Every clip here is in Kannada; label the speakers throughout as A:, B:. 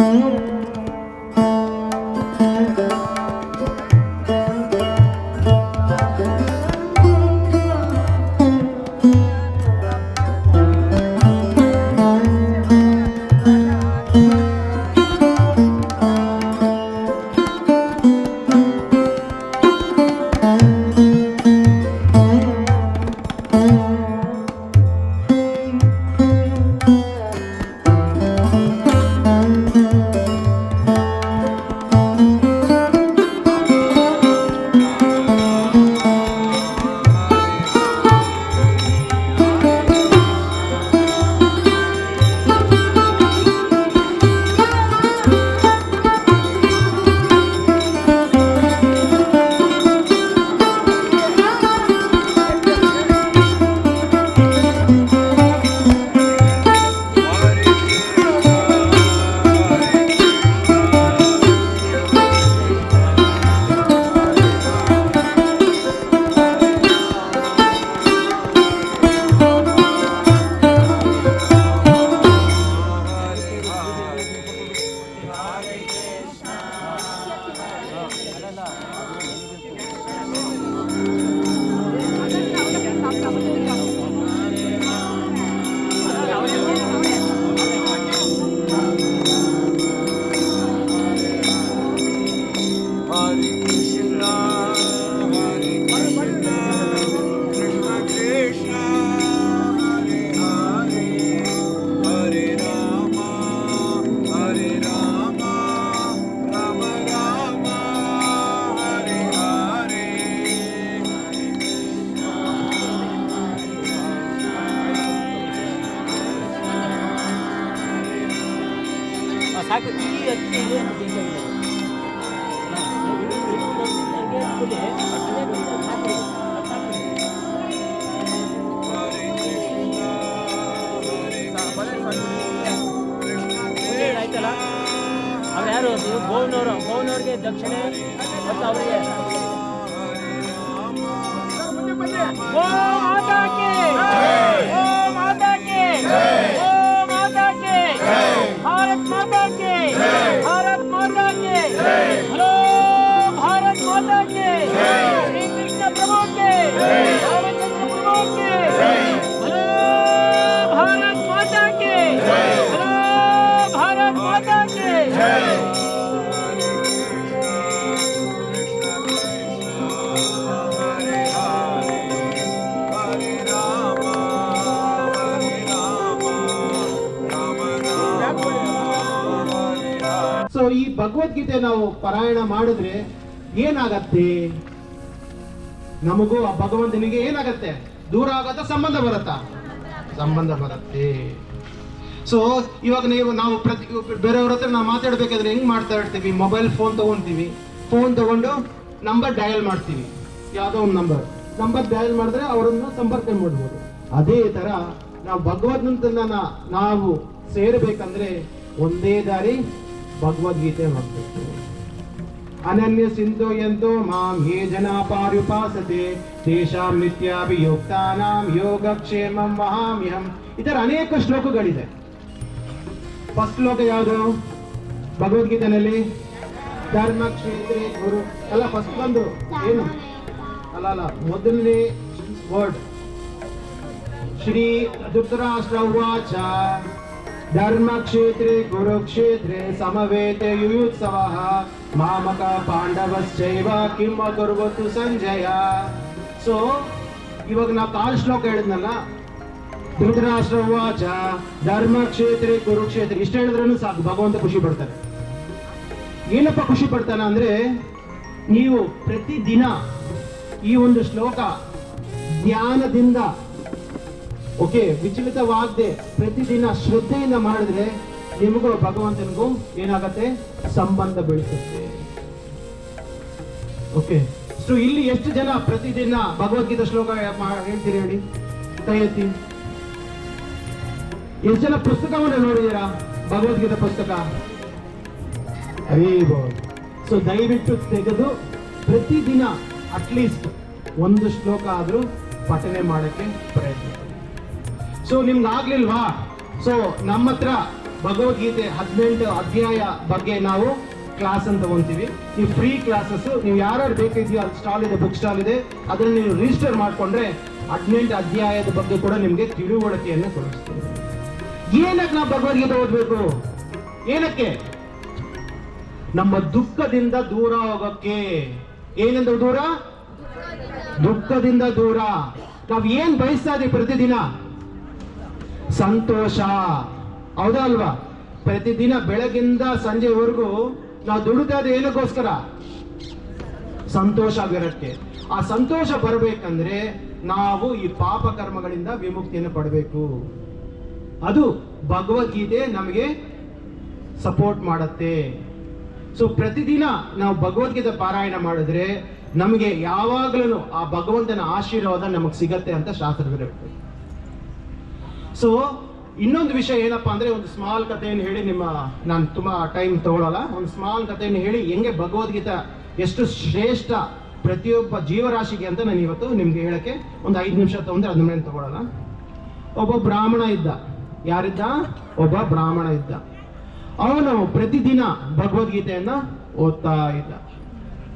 A: Thank you. ಆಯ್ತಲ್ಲ ಅವ್ರು ಯಾರು ಅದು ಗೋವಿನವರು ಗೋವಿನವ್ರಿಗೆ ದಕ್ಷಿಣೆ ಮತ್ತು ಅವರಿಗೆ
B: ಈ ಭಗವದ್ಗೀತೆ ನಾವು ಪಾರಾಯಣ ಮಾಡಿದ್ರೆ ಏನಾಗತ್ತೆ? ನಮಗೂ ಆ ಭಗವಂತನಿಗೆ ಏನಾಗತ್ತೆ? ದೂರ ಆಗತ್ತ ಸಂಬಂಧ ಬರುತ್ತಾ? ಸಂಬಂಧ ಬರುತ್ತೆ. ಸೊ ಇವಾಗ ನೀವು, ನಾವು ಪ್ರತಿ, ಬೇರೆಯವ್ರ ಹತ್ರ ನಾವು ಮಾತಾಡ್ಬೇಕಾದ್ರೆ ಹೆಂಗ್ ಮಾಡ್ತಾ ಇರ್ತೀವಿ? ಮೊಬೈಲ್ ಫೋನ್ ತಗೊಂತೀವಿ. ಫೋನ್ ತಗೊಂಡು ನಂಬರ್ ಡಯಲ್ ಮಾಡ್ತೀವಿ. ಯಾವುದೋ ಒಂದು ನಂಬರ್ ನಂಬರ್ ಡಯಲ್ ಮಾಡಿದ್ರೆ ಅವರನ್ನ ಸಂಪರ್ಕ ಮಾಡ್ಬೋದು. ಅದೇ ತರ ನಾವು ಭಗವದ್ ನಾವು ಸೇರ್ಬೇಕಂದ್ರೆ ಒಂದೇ ದಾರಿ ಭಗವದ್ಗೀತೆ ಹೋಗ್ತಿತ್ತು ಅನನ್ಯ ಸಿಂಧು ಎಂದೋ ಮಾಂ ಹೇ ಜನ ಪಾರ್ಯುಪಾಸತೆ ತೇಷಾಂ ನಿತ್ಯಾಭಿಯುಕ್ತಾನಾಂ ಯೋಗಕ್ಷೇಮಂ ಮಹಾಮ್ಯಹಂ ಇದರ ಅನೇಕ ಶ್ಲೋಕಗಳಿದೆ. ಫಸ್ಟ್ ಶ್ಲೋಕ ಯಾವುದು? ಭಗವದ್ಗೀತೆನಲ್ಲಿ? ಧರ್ಮ ಕ್ಷೇತ್ರ ಗುರು. ಅಲ್ಲ ಫಸ್ಟ್ ಬಂದು ಏನು? ಅಲ್ಲ ಅಲ್ಲ, ಮೊದಲನೇ ವರ್ಡ್ ಶ್ರೀ ಧೃತರಾಷ್ಟ್ರ ಉವಾಚ ಧರ್ಮಕ್ಷೇತ್ರೆ ಕುರುಕ್ಷೇತ್ರೆ ಸಮವೇತ ಯುಯುತ್ಸವ ಮಾಮಕ ಪಾಂಡವಶ್ಚೈವ ಕಿಮ್ಮ ಅಕುರ್ವತು ಸಂಜಯ ಸೊ ಇವಾಗ ನಾವು ಕಾಲ್ ಶ್ಲೋಕ ಹೇಳಿದ್ನಲ್ಲ? ಧೃತರಾಷ್ಟ್ರ ವಾಚ ಧರ್ಮಕ್ಷೇತ್ರೆ, ಕುರುಕ್ಷೇತ್ರ, ಇಷ್ಟ ಹೇಳಿದ್ರೂ ಸಾಕು, ಭಗವಂತ ಖುಷಿ ಪಡ್ತಾರೆ ಏನಪ್ಪ ಖುಷಿ ಪಡ್ತಾನ ಅಂದ್ರೆ, ನೀವು ಪ್ರತಿದಿನ ಈ ಒಂದು ಶ್ಲೋಕ ಧ್ಯಾನದಿಂದ ಓಕೆ, ವಿಚಲಿತವಾಗದೆ ಪ್ರತಿದಿನ ಶ್ರದ್ಧೆಯಿಂದ ಮಾಡಿದ್ರೆ ನಿಮಗೂ ಭಗವಂತನಿಗೂ ಏನಾಗತ್ತೆ? ಸಂಬಂಧ ಬೆಳೆಸುತ್ತೆ ಓಕೆ ಸೊ ಇಲ್ಲಿ ಎಷ್ಟು ಜನ ಪ್ರತಿದಿನ ಭಗವದ್ಗೀತಾ ಶ್ಲೋಕ ಹೇಳ್ತೀರಿ ಹೇಳಿ? ಕೈ ಎಷ್ಟು ಜನ ಪುಸ್ತಕವನ್ನು ನೋಡಿದೀರಾ ಭಗವದ್ಗೀತಾ ಪುಸ್ತಕ? ಸೊ ದಯವಿಟ್ಟು ತೆಗೆದು ಪ್ರತಿದಿನ ಅಟ್ಲೀಸ್ಟ್ ಒಂದು ಶ್ಲೋಕ ಆದ್ರೂ ಪಠನೆ ಮಾಡೋಕ್ಕೆ ಪ್ರಯತ್ನ ಸೊ ನಿಮ್ಗೆ ಆಗ್ಲಿಲ್ವಾ ಸೊ ನಮ್ಮ ಹತ್ರ ಭಗವದ್ಗೀತೆ ಹದಿನೆಂಟು ಅಧ್ಯಾಯ ಬಗ್ಗೆ ನಾವು ಕ್ಲಾಸ್ ಅಂತ ತಗೊಂತೀವಿ. ಈ ಫ್ರೀ ಕ್ಲಾಸಸ್ ನೀವು ಯಾರ್ಯಾರು ಬೇಕಿದೆಯೋ ಅಲ್ಲಿ ಸ್ಟಾಲ್ ಇದೆ ಬುಕ್ ಸ್ಟಾಲ್ ಇದೆ, ಅದನ್ನು ನೀವು ರಿಜಿಸ್ಟರ್ ಮಾಡಿಕೊಂಡ್ರೆ ಹದಿನೆಂಟು ಅಧ್ಯಾಯದ ಬಗ್ಗೆ ಕೂಡ ನಿಮಗೆ ತಿಳುವಳಿಕೆಯನ್ನು ಕೊಡಿಸ್ತೀವಿ ಏನಕ್ಕೆ ನಾವು ಭಗವದ್ಗೀತೆ ಓದಬೇಕು? ಏನಕ್ಕೆ? ನಮ್ಮ ದುಃಖದಿಂದ ದೂರ ಹೋಗಕ್ಕೆ. ಏನಿಂದ ದೂರ? ದುಃಖದಿಂದ ದೂರ. ನಾವು ಏನ್ ಬಯಸ್ತಾ ಇದೀವಿ ಪ್ರತಿದಿನ? ಸಂತೋಷ. ಹೌದಾ ಅಲ್ವಾ? ಪ್ರತಿದಿನ ಬೆಳಗಿಂದ ಸಂಜೆವರೆಗೂ ನಾವು ದುಡಿತಾ ಏನಕ್ಕೋಸ್ಕರ? ಸಂತೋಷ ಆಗಿರಕ್ಕೆ ಆ ಸಂತೋಷ ಬರಬೇಕಂದ್ರೆ ನಾವು ಈ ಪಾಪ ಕರ್ಮಗಳಿಂದ ವಿಮುಕ್ತಿಯನ್ನು ಪಡಬೇಕು. ಅದು ಭಗವದ್ಗೀತೆ ನಮಗೆ ಸಪೋರ್ಟ್ ಮಾಡುತ್ತೆ. ಸೊ ಪ್ರತಿದಿನ ನಾವು ಭಗವದ್ಗೀತೆ ಪಾರಾಯಣ ಮಾಡಿದ್ರೆ ನಮಗೆ ಯಾವಾಗಲೂ ಆ ಭಗವಂತನ ಆಶೀರ್ವಾದ ನಮಗೆ ಸಿಗತ್ತೆ ಅಂತ ಶಾಸ್ತ್ರವಿರುತ್ತೆ ಸೊ ಇನ್ನೊಂದು ವಿಷಯ ಏನಪ್ಪಾ ಅಂದ್ರೆ ಒಂದು ಸ್ಮಾಲ್ ಕಥೆಯನ್ನು ಹೇಳಿ ನಿಮ್ಮ ನಾನು ತುಂಬಾ ಟೈಮ್ ತಗೊಳ್ಳಲ್ಲ ಒಂದು ಸ್ಮಾಲ್ ಕಥೆಯನ್ನು ಹೇಳಿ ಹೆಂಗೆ ಭಗವದ್ಗೀತಾ ಎಷ್ಟು ಶ್ರೇಷ್ಠ ಪ್ರತಿಯೊಬ್ಬ ಜೀವರಾಶಿಗೆ ಅಂತ ನಾನು ಇವತ್ತು ನಿಮ್ಗೆ ಹೇಳಕ್ಕೆ ಒಂದು ಐದು ನಿಮಿಷ ತಗೊಂಡ್ರೆ ಅದ್ರ ಮೇಲೆ ತಗೊಳ್ಳಲ್ಲ ಒಬ್ಬ ಬ್ರಾಹ್ಮಣ ಇದ್ದ. ಯಾರಿದ್ದ? ಒಬ್ಬ ಬ್ರಾಹ್ಮಣ ಇದ್ದ. ಅವನು ಪ್ರತಿದಿನ ಭಗವದ್ಗೀತೆಯನ್ನ ಓದ್ತಾ ಇದ್ದ.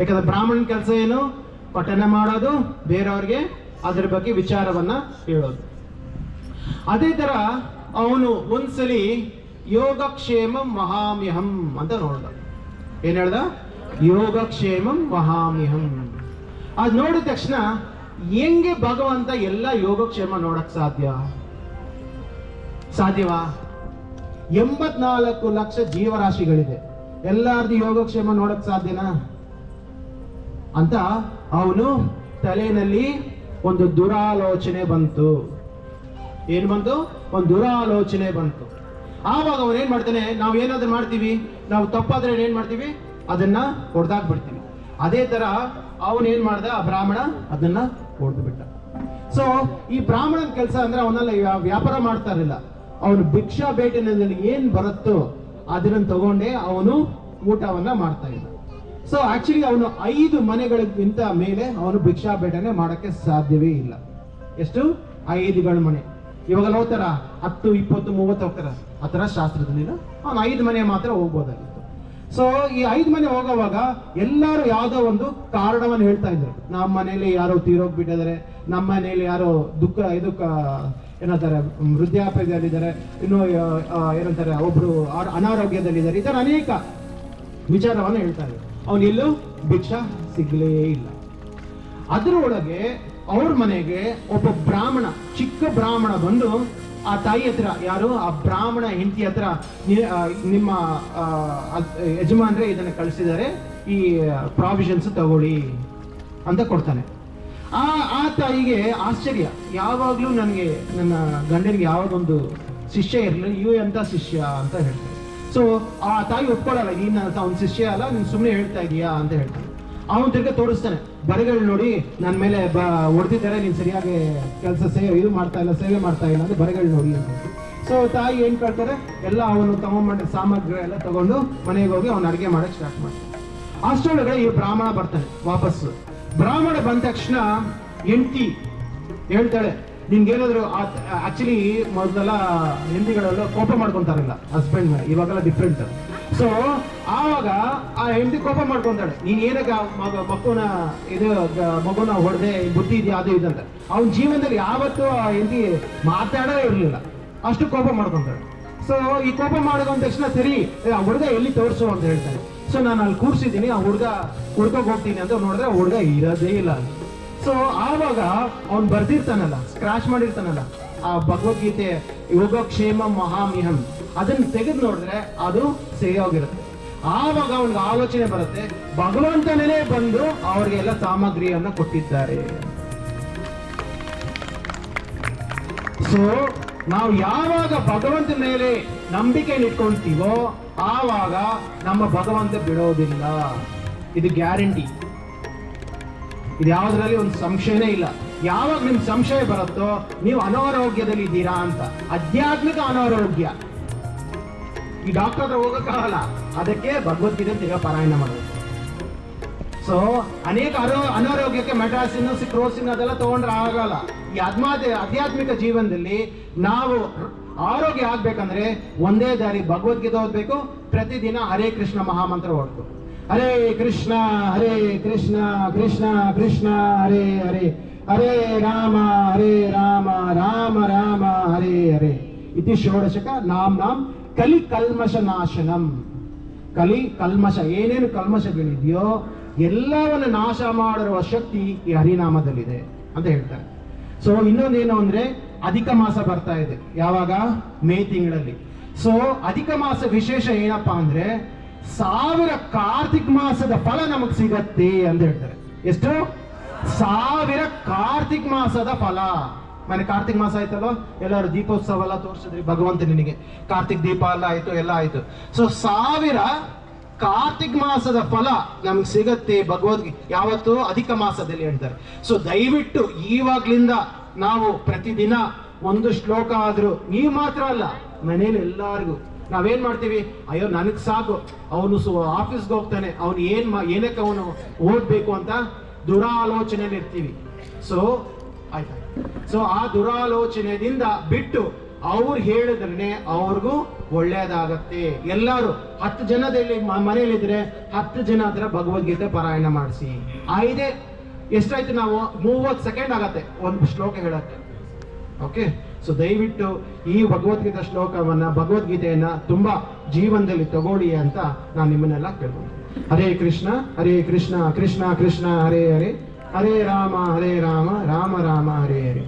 B: ಯಾಕಂದ್ರೆ ಬ್ರಾಹ್ಮಣನ ಕೆಲಸ ಏನು? ಪಠನೆ ಮಾಡೋದು, ಬೇರೆಯವ್ರಿಗೆ ಅದ್ರ ಬಗ್ಗೆ ವಿಚಾರವನ್ನ ಹೇಳೋದು. ಅದೇ ತರ ಅವನು ಒಂದ್ಸಲಿ ಯೋಗಕ್ಷೇಮಂ ಮಹಾಮ್ಯಹಂ ಅಂತ ನೋಡ್ದ. ಏನ್ ಹೇಳ್ದ? ಯೋಗಕ್ಷೇಮಂ ಮಹಾಮ್ಯಹಂ ಅದ್ ನೋಡಿದ ತಕ್ಷಣ ಹೆಂಗೆ ಭಗವಂತ ಎಲ್ಲ ಯೋಗಕ್ಷೇಮ ನೋಡಕ್ ಸಾಧ್ಯ? ಸಾಧ್ಯವಾ? ಎಂಬತ್ನಾಲ್ಕು ಲಕ್ಷ ಜೀವರಾಶಿಗಳಿದೆ. ಎಲ್ಲಾರ್ದು ಯೋಗಕ್ಷೇಮ ನೋಡಕ್ ಸಾಧ್ಯನಾ? ಅಂತ ಅವನು ತಲೆಯಲ್ಲಿ ಒಂದು ದುರಾಲೋಚನೆ ಬಂತು. ಏನ್ ಬಂತು? ಒಂದು ದುರಾಲೋಚನೆ ಬಂತು. ಆವಾಗ ಅವನು ಏನ್ ಮಾಡ್ತಾನೆ? ನಾವು ಏನಾದರೂ ಮಾಡ್ತೀವಿ, ನಾವು ತಪ್ಪಾದ್ರೆ ಏನು ಮಾಡ್ತೀವಿ? ಅದನ್ನ ಹೊಡೆದಾಕ್ಬಿಡ್ತೀವಿ ಅದೇ ತರ ಅವನ್ ಏನ್ ಮಾಡ್ದ? ಆ ಬ್ರಾಹ್ಮಣ ಅದನ್ನ ಹೊಡೆದು ಬಿಟ್ಟ ಸೊ ಈ ಬ್ರಾಹ್ಮಣನ ಕೆಲಸ ಅಂದ್ರೆ ಅವನೆಲ್ಲ ವ್ಯಾ- ವ್ಯಾಪಾರ ಮಾಡ್ತಾ ಇರಲಿಲ್ಲ. ಅವನು ಭಿಕ್ಷಾ ಬೇಟೆನಲ್ಲಿ ಏನು ಬರುತ್ತೋ ಅದನ್ನ ತಗೊಂಡೇ ಅವನು ಊಟವನ್ನ ಮಾಡ್ತಾ ಇದ್ದ. ಸೊ ಆಕ್ಚುಲಿ ಅವನು ಐದು ಮನೆಗಳಿಗಿಂತ ಮೇಲೆ ಅವನು ಭಿಕ್ಷಾ ಬೇಟನೆ ಮಾಡಕ್ಕೆ ಸಾಧ್ಯವೇ ಇಲ್ಲ. ಎಷ್ಟು? ಐದುಗಳ ಮನೆ. ಇವಾಗ ನೋಡ್ತಾರ, ಹತ್ತು, ಇಪ್ಪತ್ತು, ಮೂವತ್ತು ಹೋಗ್ತಾರ. ಆ ಥರ ಶಾಸ್ತ್ರದಲ್ಲಿ ಅವ್ನು ಐದು ಮನೆ ಮಾತ್ರ ಹೋಗ್ಬೋದಾಗಿತ್ತು. ಸೊ ಈ ಐದು ಮನೆ ಹೋಗೋವಾಗ ಎಲ್ಲರೂ ಯಾವುದೋ ಒಂದು ಕಾರಣವನ್ನು ಹೇಳ್ತಾ ಇದ್ರು. ನಮ್ಮ ಮನೇಲಿ ಯಾರೋ ತೀರೋಗ್ಬಿಟ್ಟಿದ್ದಾರೆ, ನಮ್ಮ ಮನೇಲಿ ಯಾರೋ ದುಃಖ, ಇದು ಏನಂತಾರೆ ವೃದ್ಧಾಪ್ಯದಲ್ಲಿದ್ದಾರೆ, ಇನ್ನು ಏನಂತಾರೆ, ಒಬ್ರು ಅನಾರೋಗ್ಯದಲ್ಲಿದ್ದಾರೆ, ಈ ಥರ ಅನೇಕ ವಿಚಾರವನ್ನು ಹೇಳ್ತಾ ಇದ್ರು. ಅವನೆಲ್ಲೂ ಭಿಕ್ಷಾ ಸಿಗ್ಲೇ ಇಲ್ಲ. ಅದರೊಳಗೆ ಅವ್ರ ಮನೆಗೆ ಒಬ್ಬ ಬ್ರಾಹ್ಮಣ, ಚಿಕ್ಕ ಬ್ರಾಹ್ಮಣ ಬಂದು ಆ ತಾಯಿ ಹತ್ರ, ಯಾರು? ಆ ಬ್ರಾಹ್ಮಣ ಹೆಂಡತಿ ಹತ್ರ ನಿಮ್ಮ ಯಜಮಾನ್ರೆ ಇದನ್ನ ಕಳಿಸಿದ್ದಾರೆ. ಈ ಪ್ರಾವಿಷನ್ಸ್ ತಗೊಳ್ಳಿ ಅಂತ ಕೊಡ್ತಾನೆ. ಆ ಆ ತಾಯಿಗೆ ಆಶ್ಚರ್ಯ. ಯಾವಾಗಲೂ ನನಗೆ, ನನ್ನ ಗಂಡನಿಗೆ ಯಾವಾಗೊಂದು ಶಿಷ್ಯ ಇರಲಿಲ್ಲ ಇವು ಎಂಥ ಶಿಷ್ಯ ಅಂತ ಹೇಳ್ತಾರೆ. ಸೊ ಆ ತಾಯಿ ಒಪ್ಕೊಳ್ಳಲ್ಲ ನೀನ್ ಅವ್ನ ಶಿಷ್ಯ ಅಲ್ಲ, ನೀನು ಸುಮ್ಮನೆ ಹೇಳ್ತಾ ಇದೀಯಾ ಅಂತ ಹೇಳ್ತಾನೆ. ಅವನು ತಿರ್ಗ ತೋರಿಸ್ತಾನೆ. ಬರೆಗಳು ನೋಡಿ ನನ್ನ ಮೇಲೆ ಬ ಹೊಡೆದಿದ್ದಾರೆ ನೀನು ಸರಿಯಾಗಿ ಕೆಲಸ ಸೇವೆ ಇದು ಮಾಡ್ತಾ ಇಲ್ಲ, ಸೇವೆ ಮಾಡ್ತಾ ಇಲ್ಲ ಅಂತ ಬರೆಗಳು ನೋಡಿ ಅಂತ. ಸೊ ತಾಯಿ ಏನು ಕೇಳ್ತಾರೆ? ಎಲ್ಲ ಅವನು ತಗೊಂಡ್ ಸಾಮಗ್ರಿ ಎಲ್ಲ ತಗೊಂಡು ಮನೆಗೆ ಹೋಗಿ ಅವನು ಅಡುಗೆ ಮಾಡಕ್ ಸ್ಟಾರ್ಟ್ ಮಾಡ್ತಾನೆ. ಅಷ್ಟರೊಳಗಡೆ ಈ ಬ್ರಾಹ್ಮಣ ಬರ್ತಾನೆ, ವಾಪಸ್ಸು. ಬ್ರಾಹ್ಮಣ ಬಂದ ತಕ್ಷಣ ಹೆಂಡತಿ ಹೇಳ್ತಾಳೆ ನಿನ್ಗೇನಾದ್ರು ಆಕ್ಚುಲಿ ಮೊದಲೆಲ್ಲ ಹೆಂಡತಿಗಳೆಲ್ಲ ಕೋಪ ಮಾಡ್ಕೊಂತಾರಲ್ಲ ಹಸ್ಬೆಂಡ್ ಇವಾಗೆಲ್ಲ ಡಿಫ್ರೆಂಟ್ ಸೊ ಆವಾಗ ಆ ಹೆಂಡತಿ ಕೋಪ ಮಾಡ್ಕೊಂತಾಳೆ. ನೀನ್ ಏನಕ್ಕೆ ಮಕ್ಕನ ಇದು ಮಗುನ ಹೊಡೆದೆ, ಬುದ್ಧಿ ಇದೆಯಾ, ಅದು ಇದಂತ ಅವನ ಜೀವನದಲ್ಲಿ ಯಾವತ್ತೂ ಆ ಹೆಂಡತಿ ಮಾತಾಡೇ ಇರಲಿಲ್ಲ. ಅಷ್ಟು ಕೋಪ ಮಾಡ್ಕೊಂತಾಳೆ. ಸೊ ಈ ಕೋಪ ಮಾಡಿದ ತಕ್ಷಣ ಸರಿ ಆ ಹುಡುಗ ಎಲ್ಲಿ ತೋರಿಸು ಅಂತ ಹೇಳ್ತಾನೆ. ಸೊ ನಾನು ಅಲ್ಲಿ ಕೂರ್ಸಿದ್ದೀನಿ, ಆ ಹುಡುಗ ಹುಡ್ಕೋಕ್ ಹೋಗ್ತೀನಿ ಅಂತ ನೋಡಿದ್ರೆ ಹುಡುಗ ಇರೋದೇ ಇಲ್ಲ. ಸೊ ಆವಾಗ ಅವ್ನು ಬರ್ದಿರ್ತಾನಲ್ಲ ಸ್ಕ್ರಾಚ್ ಮಾಡಿರ್ತಾನಲ್ಲ, ಆ ಭಗವದ್ಗೀತೆ, ಯೋಗಕ್ಷೇಮ ಮಹಾಮಿಹಂ, ಅದನ್ನ ತೆಗೆದು ನೋಡಿದ್ರೆ ಅದು ಸರಿಯಾಗಿರುತ್ತೆ. ಆವಾಗ ಅವನಿಗೆ ಆಲೋಚನೆ ಬರುತ್ತೆ ಭಗವಂತನೇ ಬಂದು ಅವ್ರಿಗೆಲ್ಲ ಸಾಮಗ್ರಿಯನ್ನ ಕೊಟ್ಟಿದ್ದಾರೆ. ಸೊ ನಾವು ಯಾವಾಗ ಭಗವಂತ ಮೇಲೆ ನಂಬಿಕೆ ಆವಾಗ ನಮ್ಮ ಭಗವಂತ ಬಿಡೋದಿಲ್ಲ. ಇದು ಗ್ಯಾರಂಟಿ. ಇದು ಯಾವುದರಲ್ಲಿ ಒಂದು ಸಂಶಯನೇ ಇಲ್ಲ. ಯಾವಾಗ ನಿಮ್ ಸಂಶಯ ಬರುತ್ತೋ ನೀವು ಅನಾರೋಗ್ಯದಲ್ಲಿ ಇದ್ದೀರಾ ಅಂತ. ಆಧ್ಯಾತ್ಮಿಕ ಅನಾರೋಗ್ಯ. ಈ ಡಾಕ್ಟರ್ ಹತ್ರ ಹೋಗಕ್ಕಾಗಲ್ಲ. ಅದಕ್ಕೆ ಭಗವದ್ಗೀತೆ ತಿರ್ಗಾ ಪಾರಾಯಣ ಮಾಡಬೇಕು ಸೊ ಅನೇಕ ಅರೋ, ಅನಾರೋಗ್ಯಕ್ಕೆ ಮೆಟಾಸಿನ್ ಸಿಕ್ರೋಸಿನ್ ಅದೆಲ್ಲ ತಗೊಂಡ್ರೆ ಆಗಲ್ಲ. ಈ ಅದ್ಮಾದ ಆಧ್ಯಾತ್ಮಿಕ ಜೀವನದಲ್ಲಿ ನಾವು ಆರೋಗ್ಯ ಆಗ್ಬೇಕಂದ್ರೆ ಒಂದೇ ದಾರಿ ಭಗವದ್ಗೀತೆ ಓದ್ಬೇಕು, ಪ್ರತಿದಿನ ಹರೇ ಕೃಷ್ಣ ಮಹಾಮಂತ್ರ ಓದ್ಬೇಕು. ಹರೇ ಕೃಷ್ಣ ಹರೇ ಕೃಷ್ಣ ಕೃಷ್ಣ ಕೃಷ್ಣ, ಹರೇ ಹರೇ. ಹರೇ ರಾಮ ಹರೇ ರಾಮ ರಾಮ ರಾಮ, ಹರೇ ಹರೇ. ಇತಿ ಷೋಡಶಕ ನಾಮ್ ನಾಮ್ ಕಲಿ ಕಲ್ಮಶ ನಾಶನಂ. ಕಲಿ ಕಲ್ಮಶ, ಏನೇನು ಕಲ್ಮಶಗಳಿದೆಯೋ ಎಲ್ಲವನ್ನು ನಾಶ ಮಾಡಿರುವ ಶಕ್ತಿ ಈ ಹರಿನಾಮದಲ್ಲಿದೆ ಅಂತ ಹೇಳ್ತಾರೆ. ಸೊ ಇನ್ನೊಂದೇನು ಅಂದ್ರೆ ಅಧಿಕ ಮಾಸ ಬರ್ತಾ ಇದೆ ಯಾವಾಗ? ಮೇ ತಿಂಗಳಲ್ಲಿ. ಸೊ ಅಧಿಕ ಮಾಸ ವಿಶೇಷ ಏನಪ್ಪಾ ಅಂದ್ರೆ ಸಾವಿರ ಕಾರ್ತಿಕ್ ಮಾಸದ ಫಲ ನಮಗ್ ಸಿಗತ್ತೆ ಅಂತ ಹೇಳ್ತಾರೆ. ಎಷ್ಟು? ಸಾವಿರ ಕಾರ್ತಿಕ್ ಮಾಸದ ಫಲ. ಮನೆ ಕಾರ್ತಿಕ್ ಮಾಸ ಆಯ್ತಲ್ಲ ಎಲ್ಲರೂ ದೀಪೋತ್ಸವ ಎಲ್ಲ ತೋರಿಸಿದ್ರಿ, ಭಗವಂತ ನಿನಗೆ. ಕಾರ್ತಿಕ್ ದೀಪ ಎಲ್ಲ ಆಯ್ತು ಎಲ್ಲ ಆಯ್ತು. ಸೊ ಸಾವಿರ ಕಾರ್ತಿಕ್ ಮಾಸದ ಫಲ ನಮ್ಗೆ ಸಿಗತ್ತೆ ಭಗವದ್ಗೆ. ಯಾವತ್ತು? ಅಧಿಕ ಮಾಸದಲ್ಲಿ ಹೇಳ್ತಾರೆ. ಸೊ ದಯವಿಟ್ಟು ಈವಾಗ್ಲಿಂದ ನಾವು ಪ್ರತಿದಿನ ಒಂದು ಶ್ಲೋಕ ಆದ್ರೂ, ನೀವು ಮಾತ್ರ ಅಲ್ಲ ಮನೇಲಿ ಎಲ್ಲಾರ್ಗೂ ನಾವೇನ್ ಮಾಡ್ತೀವಿ? ಅಯ್ಯೋ, ನನಗ್ ಸಾಕು. ಅವನು ಆಫೀಸ್ಗೆ ಹೋಗ್ತಾನೆ. ಅವನು ಏನ್ ಏನಕ್ಕೆ ಅವನು ಓದ್ಬೇಕು ಅಂತ ದುರಾಲೋಚನೆಯಲ್ಲಿ ಇರ್ತೀವಿ ಸೊ ಆಯ್ತಾ. ಸೊ ಆ ದುರಾಲೋಚನೆಯಿಂದ ಬಿಟ್ಟು ಅವ್ರು ಹೇಳಿದ್ರೆ ಅವ್ರಿಗೂ ಒಳ್ಳೇದಾಗತ್ತೆ. ಎಲ್ಲರೂ ಹತ್ತು ಜನದಲ್ಲಿ ಮನೇಲಿದ್ರೆ ಹತ್ತು ಜನ ಹತ್ರ ಭಗವದ್ಗೀತೆ ಪಾರಾಯಣ ಮಾಡಿಸಿ. ಐದೇ ಎಷ್ಟಾಯ್ತು ನಾವು? ಮೂವತ್ತು ಸೆಕೆಂಡ್ ಆಗತ್ತೆ. ಒಂದು ಶ್ಲೋಕ ಹೇಳತ್ತೆ ಓಕೆ ಸೊ ದಯವಿಟ್ಟು ಈ ಭಗವದ್ಗೀತಾ ಶ್ಲೋಕವನ್ನ, ಭಗವದ್ಗೀತೆಯನ್ನ ತುಂಬಾ ಜೀವನದಲ್ಲಿ ತಗೊಳ್ಳಿ ಅಂತ ನಾನು ನಿಮ್ಮನ್ನೆಲ್ಲ ಕೇಳ್ಬೋದು ಹರೇ ಕೃಷ್ಣ ಹರೇ ಕೃಷ್ಣ ಕೃಷ್ಣ ಕೃಷ್ಣ, ಹರೇ ಹರೇ. ಹರೇ ರಾಮ ಹರೇ ರಾಮ ರಾಮ ರಾಮ, ಹರೇ ಹರೇ.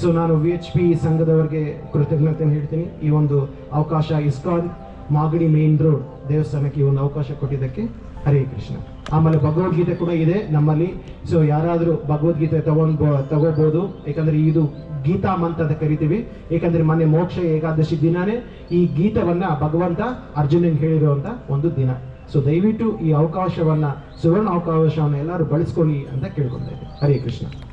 B: ಸೊ ನಾನು ವಿ ಎಚ್ ಪಿ ಸಂಘದವರಿಗೆ ಕೃತಜ್ಞತೆ ಹೇಳ್ತೀನಿ. ಈ ಒಂದು ಅವಕಾಶ ಇಸ್ಕಾನ್ ಮಾಗಡಿ ಮೇನ್ ರೋಡ್ ದೇವಸ್ಥಾನಕ್ಕೆ ಒಂದು ಅವಕಾಶ ಕೊಟ್ಟಿದ್ದಕ್ಕೆ ಹರೇ ಕೃಷ್ಣ. ಆಮೇಲೆ ಭಗವದ್ಗೀತೆ ಕೂಡ ಇದೆ ನಮ್ಮಲ್ಲಿ. ಸೊ ಯಾರಾದರೂ ಭಗವದ್ಗೀತೆ ತಗೊಂಡ್ ತಗೋಬಹುದು ಯಾಕಂದ್ರೆ ಇದು ಗೀತಾ ಮಂತ್ ಅಂತ ಕರಿತೀವಿ. ಯಾಕಂದ್ರೆ ಮೊನ್ನೆ ಮೋಕ್ಷ ಏಕಾದಶಿ ದಿನನೇ ಈ ಗೀತವನ್ನ ಭಗವಂತ ಅರ್ಜುನನ್ ಹೇಳಿರುವಂತ ಒಂದು ದಿನ. ಸೊ ದಯವಿಟ್ಟು ಈ ಅವಕಾಶವನ್ನ, ಸುವರ್ಣ ಅವಕಾಶವನ್ನ ಎಲ್ಲರೂ ಬಳಸ್ಕೊಳ್ಳಿ ಅಂತ ಕೇಳ್ಕೊಂತ ಹರೇ ಕೃಷ್ಣ.